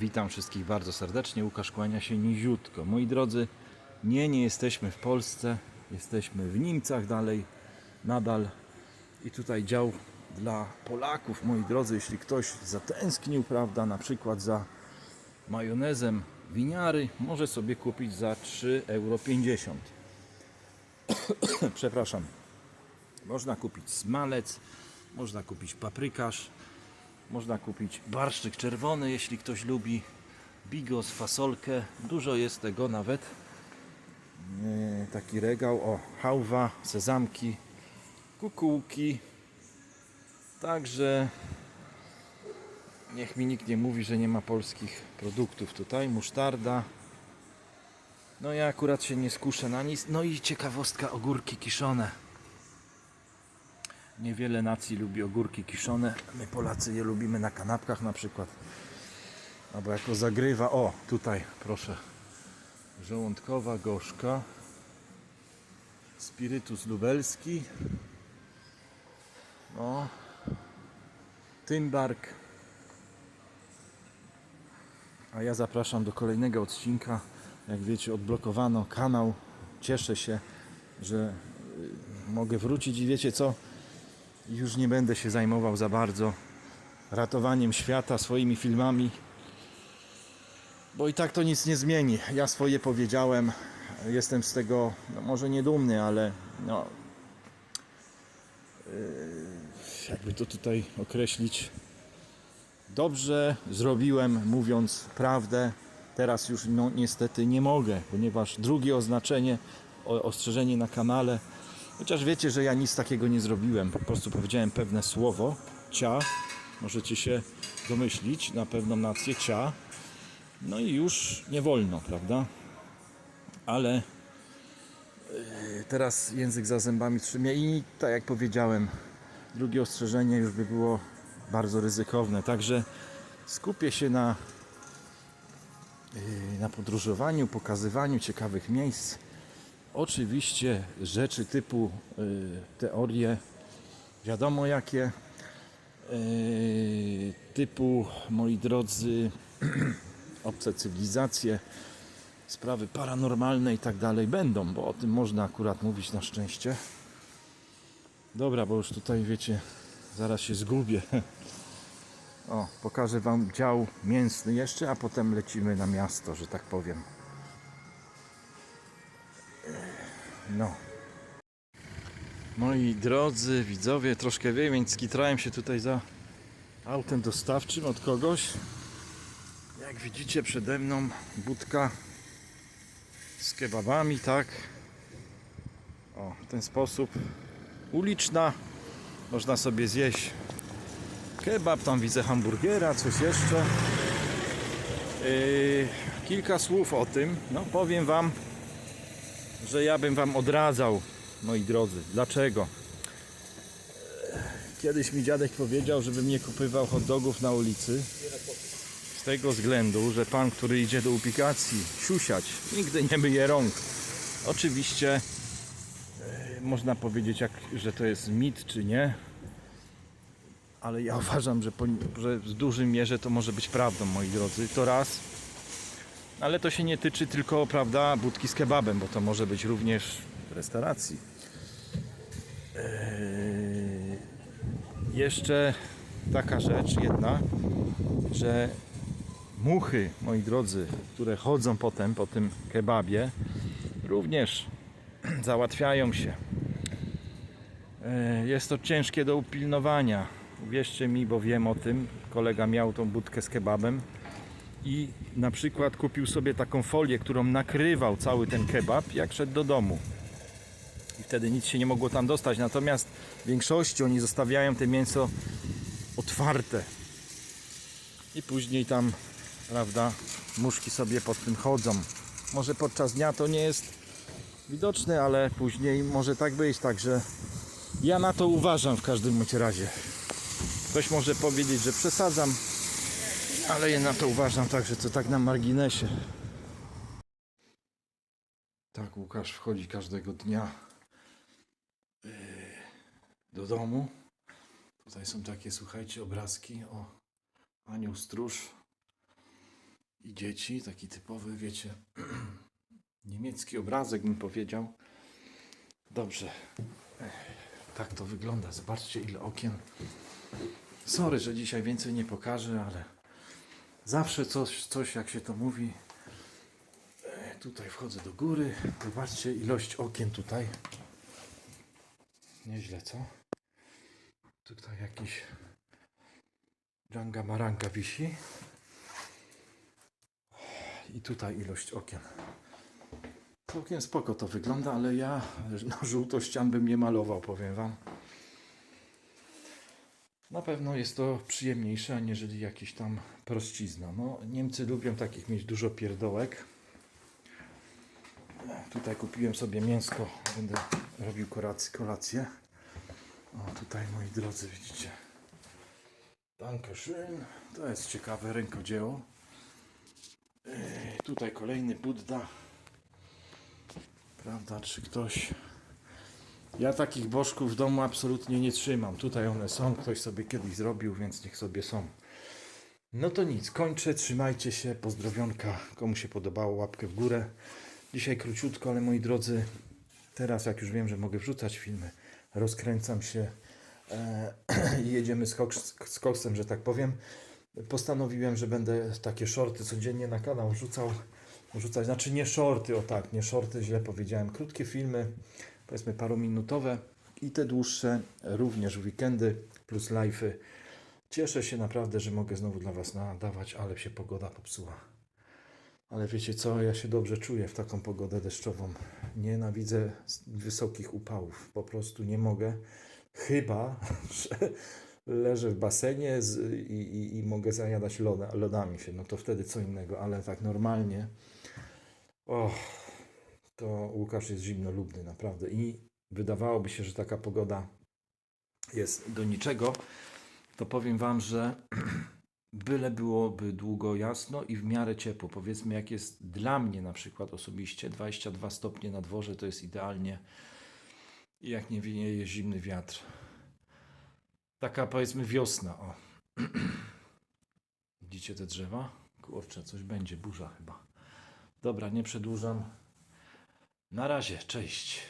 Witam wszystkich bardzo serdecznie. Łukasz kłania się niziutko. Moi drodzy, nie, nie jesteśmy w Polsce. Jesteśmy w Niemcach dalej, nadal. I tutaj dział dla Polaków, moi drodzy, jeśli ktoś zatęsknił, prawda, na przykład za majonezem winiary, może sobie kupić za 3,50 euro. Przepraszam. Można kupić smalec, można kupić paprykarz, można kupić barszczyk czerwony, jeśli ktoś lubi, bigos, fasolkę. Dużo jest tego nawet. E, Taki regał, o, hałwa, sezamki, kukułki. Także niech mi nikt nie mówi, że nie ma polskich produktów tutaj. Musztarda. No ja akurat się nie skuszę na nic. No i ciekawostka, ogórki kiszone. Niewiele nacji lubi ogórki kiszone. My Polacy je lubimy na kanapkach na przykład. Albo jako zagrywa. O, tutaj proszę. Żołądkowa gorzka. Spirytus lubelski. No. Tymbark. A ja zapraszam do kolejnego odcinka. Jak wiecie, odblokowano kanał. Cieszę się, że y, mogę wrócić i wiecie co? Już nie będę się zajmował za bardzo ratowaniem świata swoimi filmami, bo i tak to nic nie zmieni. Ja swoje powiedziałem, jestem z tego no może nie dumny, ale no, yy, jakby to tutaj określić, dobrze zrobiłem mówiąc prawdę. Teraz już no, niestety nie mogę, ponieważ drugie oznaczenie, ostrzeżenie na kanale Chociaż wiecie, że ja nic takiego nie zrobiłem. Po prostu powiedziałem pewne słowo, cia. Możecie się domyślić na pewną nację cia. No i już nie wolno, prawda? Ale yy, teraz język za zębami trzymie i tak jak powiedziałem, drugie ostrzeżenie już by było bardzo ryzykowne. Także skupię się na, yy, na podróżowaniu, pokazywaniu ciekawych miejsc. Oczywiście rzeczy typu y, teorie, wiadomo jakie, y, typu, moi drodzy, obce cywilizacje, sprawy paranormalne i tak dalej będą, bo o tym można akurat mówić na szczęście. Dobra, bo już tutaj wiecie, zaraz się zgubię. O, pokażę Wam dział mięsny jeszcze, a potem lecimy na miasto, że tak powiem. No. Moi drodzy widzowie, troszkę wiem, więc skitrałem się tutaj za autem dostawczym od kogoś. Jak widzicie przede mną budka z kebabami, tak? O, w ten sposób uliczna. Można sobie zjeść kebab, tam widzę hamburgera, coś jeszcze. Yy, kilka słów o tym. No, powiem Wam, że ja bym wam odradzał, moi drodzy. Dlaczego? Kiedyś mi dziadek powiedział, żebym nie kupywał hot dogów na ulicy. Z tego względu, że pan, który idzie do ubikacji siusiać, nigdy nie myje rąk. Oczywiście e, można powiedzieć, jak, że to jest mit, czy nie. Ale ja uważam, że, po, że w dużym mierze to może być prawdą, moi drodzy. To raz. Ale to się nie tyczy tylko, prawda, budki z kebabem, bo to może być również w restauracji. Eee, jeszcze taka rzecz jedna, że muchy, moi drodzy, które chodzą potem po tym kebabie, również załatwiają się. Eee, jest to ciężkie do upilnowania. Uwierzcie mi, bo wiem o tym. Kolega miał tą budkę z kebabem i na przykład kupił sobie taką folię, którą nakrywał cały ten kebab, jak szedł do domu. I wtedy nic się nie mogło tam dostać. Natomiast w większości oni zostawiają te mięso otwarte. I później tam, prawda, muszki sobie pod tym chodzą. Może podczas dnia to nie jest widoczne, ale później może tak być. Także ja na to uważam w każdym razie. Ktoś może powiedzieć, że przesadzam, ale ja na to uważam tak, że to tak na marginesie. Tak, Łukasz wchodzi każdego dnia yy, do domu. Tutaj są takie, słuchajcie, obrazki o anioł stróż. i dzieci. Taki typowy, wiecie, niemiecki obrazek bym powiedział. Dobrze. Tak to wygląda. Zobaczcie ile okien. Sorry, że dzisiaj więcej nie pokażę, ale zawsze coś, coś jak się to mówi. E, Tutaj wchodzę do góry. Zobaczcie ilość okien tutaj. Nieźle, co? Tutaj jakiś Dżanga Maranga wisi. I tutaj ilość okien. Całkiem spoko to wygląda, ale ja na żółto ścian bym nie malował, powiem Wam. Na pewno jest to przyjemniejsze, aniżeli jakiś tam prościzna. No, Niemcy lubią takich mieć dużo pierdołek. Tutaj kupiłem sobie mięsko, będę robił kolację. O, tutaj moi drodzy, widzicie. Dankeschön. To jest ciekawe rękodzieło. Yy, tutaj kolejny Budda. Prawda, czy ktoś... Ja takich bożków w domu absolutnie nie trzymam. Tutaj one są, ktoś sobie kiedyś zrobił, więc niech sobie są. No to nic, kończę, trzymajcie się, pozdrowionka, komu się podobało, łapkę w górę. Dzisiaj króciutko, ale moi drodzy, teraz jak już wiem, że mogę wrzucać filmy, rozkręcam się e, i jedziemy z, koks, z koksem, że tak powiem. Postanowiłem, że będę takie shorty codziennie na kanał wrzucał, wrzucać, znaczy nie shorty, o tak, nie shorty, źle powiedziałem, krótkie filmy, powiedzmy parominutowe i te dłuższe również weekendy plus live'y. Cieszę się naprawdę, że mogę znowu dla Was nadawać, ale się pogoda popsuła. Ale wiecie co, ja się dobrze czuję w taką pogodę deszczową. Nienawidzę wysokich upałów. Po prostu nie mogę. Chyba, że leżę w basenie z, i, i, i mogę zajadać loda, lodami się. No to wtedy co innego, ale tak normalnie. Och, to Łukasz jest zimnolubny, naprawdę. I wydawałoby się, że taka pogoda jest do niczego. To powiem Wam, że byle byłoby długo jasno i w miarę ciepło. Powiedzmy, jak jest dla mnie na przykład osobiście 22 stopnie na dworze, to jest idealnie. Jak nie wieje zimny wiatr. Taka powiedzmy wiosna. O. Widzicie te drzewa? Kurczę, coś będzie, burza chyba. Dobra, nie przedłużam. Na razie, cześć.